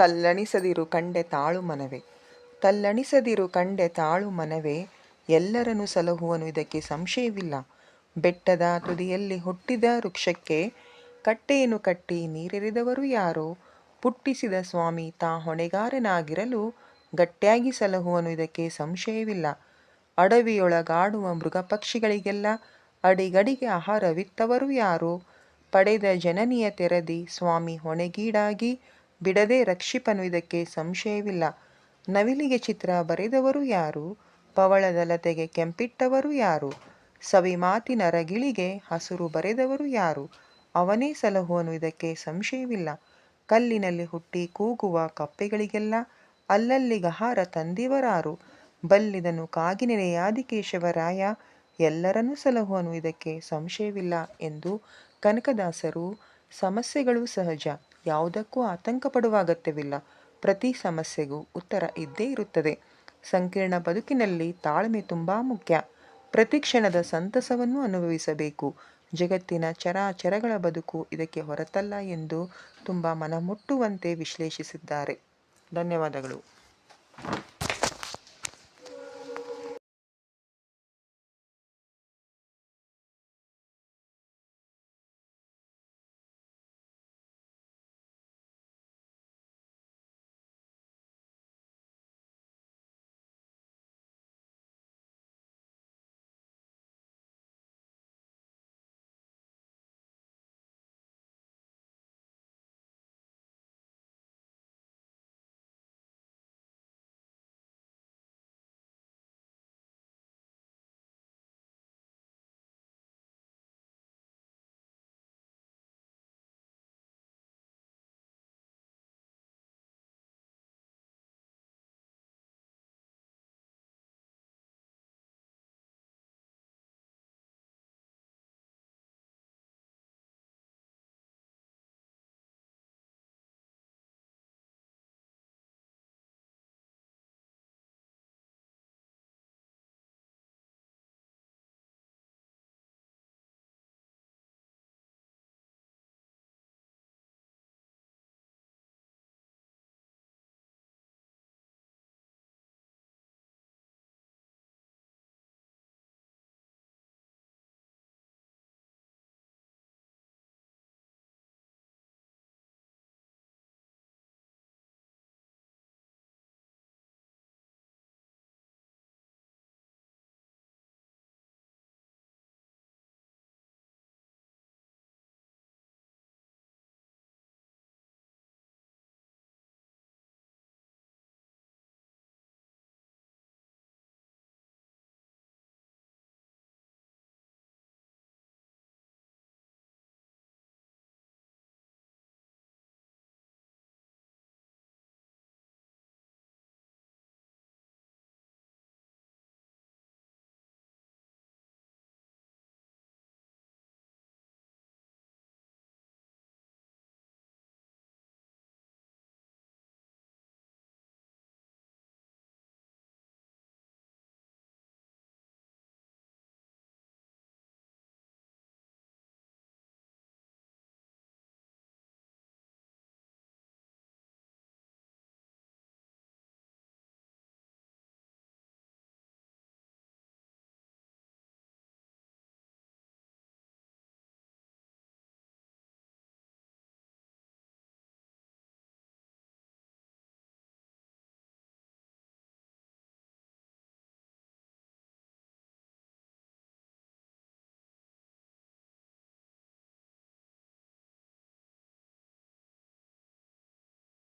ತಲ್ಲಣಿಸದಿರು ಕಂಡೆ ತಾಳು ಮನವೇ. ತಲ್ಲಣಿಸದಿರು ಕಂಡೆ ತಾಳು ಮನವೇ, ಎಲ್ಲರನ್ನು ಸಲಹುವನು ಇದಕ್ಕೆ ಸಂಶಯವಿಲ್ಲ. ಬೆಟ್ಟದ ತುದಿಯಲ್ಲಿ ಹುಟ್ಟಿದ ವೃಕ್ಷಕ್ಕೆ ಕಟ್ಟೆಯನ್ನು ಕಟ್ಟಿ ನೀರೆರೆದವರು ಯಾರೋ? ಪುಟ್ಟಿಸಿದ ಸ್ವಾಮಿ ತಾ ಹೊಣೆಗಾರನಾಗಿರಲು ಗಟ್ಟಿಯಾಗಿ ಸಲಹುವನು ಇದಕ್ಕೆ ಸಂಶಯವಿಲ್ಲ. ಅಡವಿಯೊಳಗಾಡುವ ಮೃಗ ಪಕ್ಷಿಗಳಿಗೆಲ್ಲ ಅಡಿಗಡಿಗೆ ಆಹಾರವಿತ್ತವರು ಯಾರೋ? ಪಡೆದ ಜನನಿಯ ತೆರದಿ ಸ್ವಾಮಿ ಹೊಣೆಗೀಡಾಗಿ ಬಿಡದೆ ರಕ್ಷಿಪನು ಇದಕ್ಕೆ ಸಂಶಯವಿಲ್ಲ. ನವಿಲಿಗೆ ಚಿತ್ರ ಬರೆದವರು ಯಾರು? ಪವಳದ ಲತೆಗೆ ಕೆಂಪಿಟ್ಟವರು ಯಾರು? ಸವಿ ಮಾತಿನ ರಗಿಳಿಗೆ ಹಸುರು ಬರೆದವರು ಯಾರು? ಅವನೇ ಸಲಹುವನು ಇದಕ್ಕೆ ಸಂಶಯವಿಲ್ಲ. ಕಲ್ಲಿನಲ್ಲಿ ಹುಟ್ಟಿ ಕೂಗುವ ಕಪ್ಪೆಗಳಿಗೆಲ್ಲ ಅಲ್ಲಲ್ಲಿ ಗಹಾರ ತಂದಿವರಾರು. ಬಲ್ಲಿದನು ಕಾಗಿನೆರೆಯಾದಿಕೇಶವರಾಯ ಎಲ್ಲರನ್ನೂ ಸಲಹುವನು ಇದಕ್ಕೆ ಸಂಶಯವಿಲ್ಲ ಎಂದು ಕನಕದಾಸರು ಸಮಸ್ಯೆಗಳು ಸಹಜ. ಯಾವುದಕ್ಕೂ ಆತಂಕ ಪಡುವ ಅಗತ್ಯವಿಲ್ಲ. ಪ್ರತಿ ಸಮಸ್ಯೆಗೂ ಉತ್ತರ ಇದ್ದೇ ಇರುತ್ತದೆ. ಸಂಕೀರ್ಣ ಬದುಕಿನಲ್ಲಿ ತಾಳ್ಮೆ ತುಂಬ ಮುಖ್ಯ. ಪ್ರತಿ ಕ್ಷಣದ ಸಂತಸವನ್ನು ಅನುಭವಿಸಬೇಕು. ಜಗತ್ತಿನ ಚರಾಚರಗಳ ಬದುಕು ಇದಕ್ಕೆ ಹೊರತಲ್ಲ ಎಂದು ತುಂಬ ಮನಮುಟ್ಟುವಂತೆ ವಿಶ್ಲೇಷಿಸಿದ್ದಾರೆ. ಧನ್ಯವಾದಗಳು.